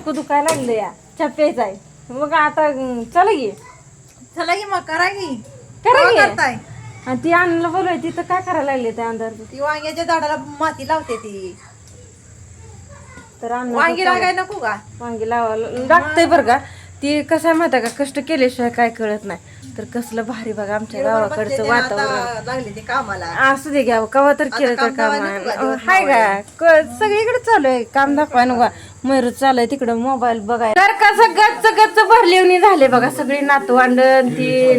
डोकं दुखायला लागलं या. चप्पेच आहे मग आता चला की. चला की मग करा की. करा काय की. करताय? आणि ती आणलं बोलवाय तिथं काय करायला लागले त्या अंधार ती वांग्याच्या झाडाला माती लावते ती. तर वांगी लागाय नको का? वांगी लावायला लागतंय बरं का. ती कसं आहे माहिती आहे का? कष्ट केल्याशिवाय काय कळत नाही. तर कसलं भारी बघा आमच्या गावाकडचं वातावरण आता लागले ते कामाला. असू दे घ्या कवा तर केलं तर काम दिवस हाय का? क- सगळीकडे चालू आहे. काम दाखवाय नको मयूर चालू आहे तिकडं मोबाईल बघायला. तर कसं गच्च गच्च भरलेवणी झाले बघा सगळी नातवंड ती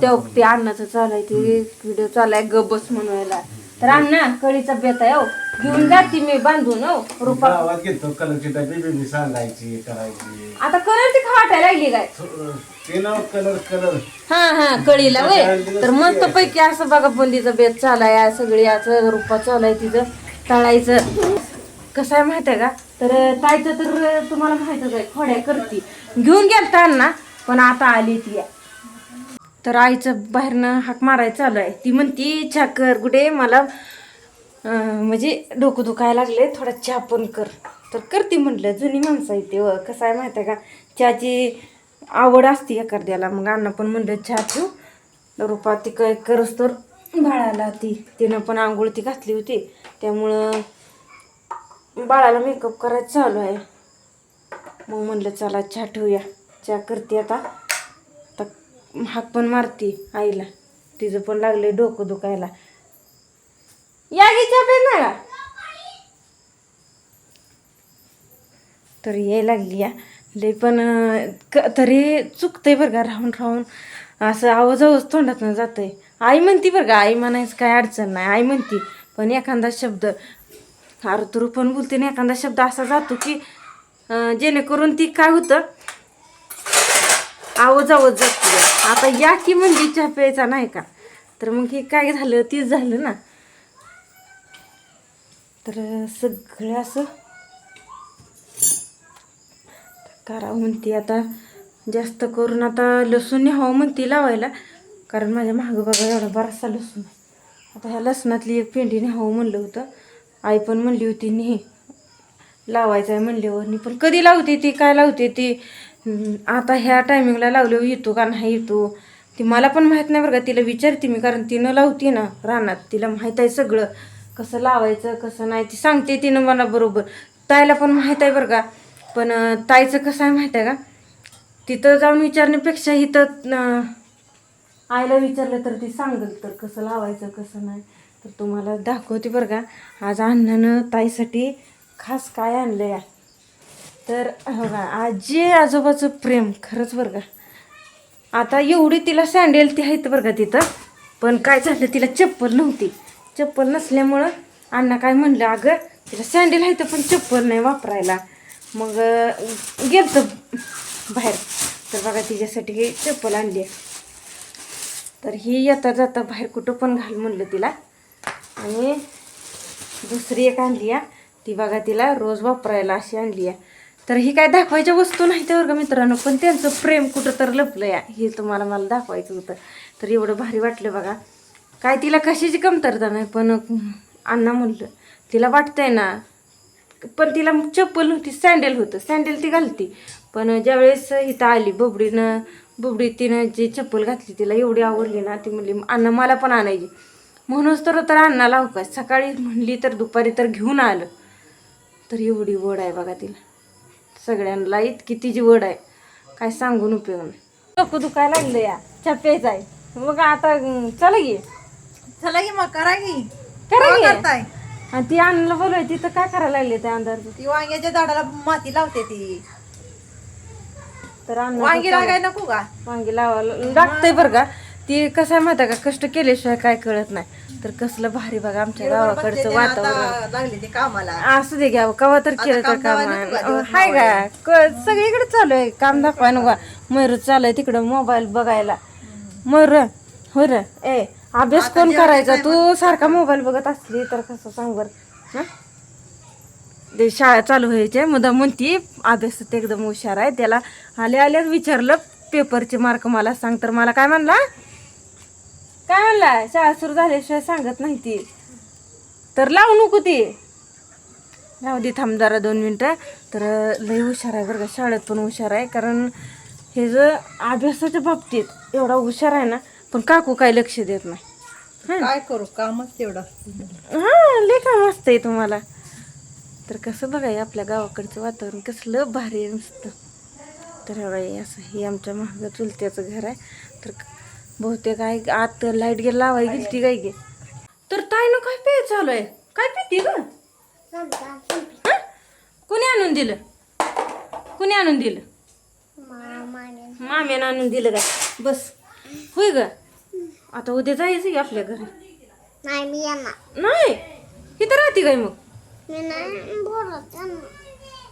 ते ते अन्नाचं चालू आहे ते व्हिडिओ चालू आहे गबस म्हणवायला तर अण्णा कळीचा बेत आहे हो. घेऊन जाते मी बांधून हो रुपा. गावात घेतो कलरची डबी बिबी सांगायची करायची. आता कलर ती वाटायला लागली काय? थोडं ते नाव कलर कलर. हा हा कळीला वय. तर मस्त पैकी असं बघा बुंदीचं बेत चालाय सगळी असं रुपा चालाय तिचं तळायचं कसं आहे माहीत आहे का? तर ताईचं तर तुम्हाला माहितच आहे खोड्या करती. घेऊन गेलताना पण आता आली ती. तर आईचं बाहेरनं हाक मारायचं चालू आहे. ती म्हणती चहा कर कुठे मला म्हणजे डोकं दुखायला लागले थोडा चहा पण कर. तर करते म्हटलं जुनी माणसं आहे ते कसं आहे माहिती आहे का? चहाची आवड असते एखाद्याला. मग अण्णा पण म्हणलं चहा ठेव रुपा ती काय करस तर बाळाला ती. तिनं पण आंघोळ ती घातली होती. त्यामुळं बाळाला मेकअप करायचं चालू आहे. मग म्हणलं चला चहा ठेवूया. चहा करते आता. आता हाक पण मारती आईला. तिचं पण लागले डोकं दुखायला. या गी चहा प्यायला. तर याय लागली या लई पण तरी चुकतंय बरं का राहून राहून. असं आवाज आवाज तोंडातनं जातंय. आई म्हणती बरं का आई म्हणायचं काय अडचण नाही. आई म्हणती पण एखादा शब्द आरतुरू पण बोलते ना एखादा शब्द असा जातो की जेणेकरून ती काय होतं? आवाज आवाज जाते. आता या की म्हणजे चहा प्यायचा नाही का? तर मग हे काय झालं? तीच झालं ना. तर सगळं असं करावं म्हणते आता. जास्त करून आता लसूण हवं म्हणते लावायला. कारण माझ्या मागोबागा बघा एवढा बराचसा लसूण आता ह्या लसणातली एक पेंडी न्यावं म्हणलं होतं. आई पण म्हणली होती नी लावायचं आहे म्हणल्यावर पण कधी लावते ती काय लावते ती? आता ह्या टायमिंगला लावल्यावर येतो का नाही येतो? ती मला पण माहीत नाही बरं का तिला विचारते मी कारण तिनं लावते ना रानात तिला माहीत आहे सगळं. कसं लावायचं कसं नाही ती सांगते तिनं मला बरोबर. ताईला पण माहीत आहे बरं का पण ताईचं कसं आहे माहीत आहे का? तिथं जाऊन विचारण्यापेक्षा इथं आईला विचारलं तर ती सांगेल तर कसं लावायचं कसं नाही. तर तुम्हाला दाखवते बरं का. आज अण्णानं ताईसाठी खास काय आणलं या. तर हो का आजी आजोबाचं प्रेम खरंच बरं का. आता एवढी तिला सँडेल ती आहेत बरं का तिथं. पण काय झालं तिला चप्पल नव्हती. चप्पल नसल्यामुळं अण्णा काय म्हणलं अगं तिला सँडेल आहे पण चप्पल नाही वापरायला. मग अं, बाहेर. तर बघा तिच्यासाठी ही चप्पल आणली आहे. तर ही येता जाता बाहेर कुठं पण घाल म्हणलं तिला. आणि दुसरी एक आणली आहे. ती बघा तिला रोज वापरायला अशी आणली आहे. तर ही काय दाखवायच्या वस्तू नाही त्या वर्ग मित्रांनो पण त्यांचं प्रेम कुठं तर लपलं या हे तुम्हाला मला दाखवायचं होतं. तर एवढं भारी वाटलं बघा. काय तिला कशाची कमतरता नाही पण अण्णा म्हणलं तिला वाटतंय ना पण तिला चप्पल नव्हती सँडल होतं. सँडल ती घालती. पण ज्यावेळेस इथं आली बुबडीनं बुबडी तिनं जी चप्पल घातली तिला एवढी आवडली ना ती म्हणली अण्णा मला पण आणायची. म्हणूनच तर तर अण्णाला अवकाश सकाळी म्हणली तर दुपारी तर घेऊन आलं. तर एवढी वड आहे बघा तिला. सगळ्यांना इतकी तिची वड आहे. काय सांगून उपयोग नाही. डोकं दुखायला लागलं या. चप्पेच आहे मग आता चला की. चला की मग करा की. करा की. करताय? आणि ती अण्णाला बोलवाय तिथं काय करायला लागले त्या अंधार ती वांग्याच्या झाडाला माती लावते ती. तर अण्णा वांगी लागाय नको का? वांगी लावायला लागतंय बरं का? ती कसं आहे माहिती का? कष्ट केल्याशिवाय काय कळत नाही. तर कसलं भारी बघा आमच्या गावाकडचं वातावरण. लागले ते कामाला. असू दे घ्या कवा तर केलं तर काम हाय का? क- सगळीकडे चालू आहे काम दाखवाय नको. मयूर चालू आहे तिकडं मोबाईल बघायला. मयूर हो रे ए अभ्यास कोण करायचा? तू सारखा मोबाईल बघत असली तर कसं सांग बरं? हं? ते शाळा चालू व्हायचे. मुदा म्हणती अभ्यासात एकदम हुशार आहे. त्याला आल्या आल्याच विचारलं पेपरचे मार्क मला सांग. तर मला काय म्हणला? काय म्हणला शाळा सुरू झाल्याशिवाय सांगत नाही ती. तर लावू नको ती. राहू दे थांब जरा दोन मिनटं. तर लई हुशार आहे बरं का शाळेत पण हुशार आहे. कारण हे जर अभ्यासाच्या बाबतीत एवढा हुशार आहे ना पण काकू काय लक्ष देत नाही. काय करू? कामच तेवढं. हां लई काम असतंय तुम्हाला. तर कसं बघाय आपल्या गावाकडचं वातावरण कसलं भारी आहे नुसतं. तर बघा, असं हे आमच्या महाग चुलत्याचं घर आहे. तर बहुतेक आहे आत लाइट गेला लावाय गेली ती काय गे. तर ताईनं काय पे चालू आहे काय पिते ग? हं? कुणी आणून दिलं? कुणी आणून दिलं? माम्यानं आणून दिलं काय बस. होय ग? आता उद्या जायचं की आपल्या घरी. नाही मी येणार. नाही? इथं राहते काय मग? मी नाही बोलत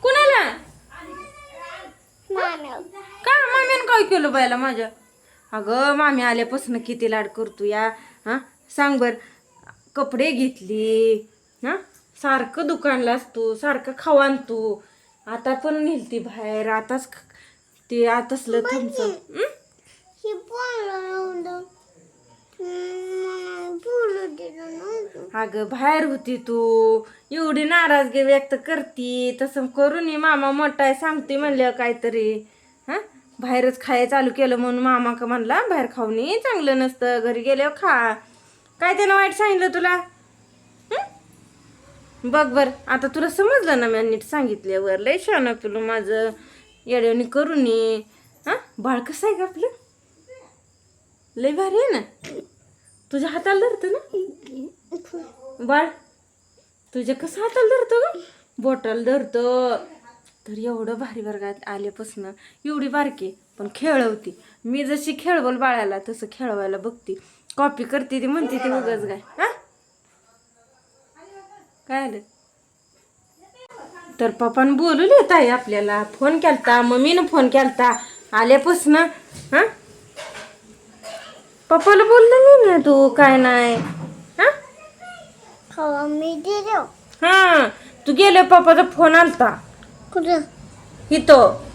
कुणाला? नाही का मामीनं काय केलं बायला माझ्या? अगं मामी आल्यापासून किती लाड करतो या हा? सांग बर कपडे घेतली हा? सारखं दुकानला असतो सारखं खावा आणतो. आता पण नेलती बाहेर आताच ते आतासलं थमचं नव्हतं. अगं बाहेर होती तू. एवढी नाराजगी व्यक्त करती. तसं करून मामा मोठा आहे सांगते म्हणलं काहीतरी. हा? बाहेरच खायला चालू केलं म्हणून मामा का म्हणला बाहेर खाऊन चांगलं नसतं घरी गेल्यावर खा. काय त्यानं वाईट सांगितलं तुला? बघ बर आता तुला समजलं ना मी नीट सांगितल्यावर? लय शान तुला माझं. येड्याने करून ये हा? बाळ कसं आहे का आपलं? लय भारी आहे ना? तुझ्या हाताला धरतं ना? बाळ तुझ्या कसं हाताला धरतो ग? बॉटल धरतो. तर एवढं भारी वर्गात आल्यापासून एवढी बारकी पण खेळवती. मी जशी खेळवल बाळाला तसं खेळवायला बघते. कॉपी करते ती म्हणते ती उगाच काय. हा? काय आलं? तर पप्पानं बोलवले ताई आपल्याला. फोन केलता मम्मीनं फोन केलता. आल्यापासून हा? पप्पाला बोललं नाही ना तू काय नाही. हा? खावा मी दिलो हा. तू गेले पप्पाचा फोन आलता. कुठं इथं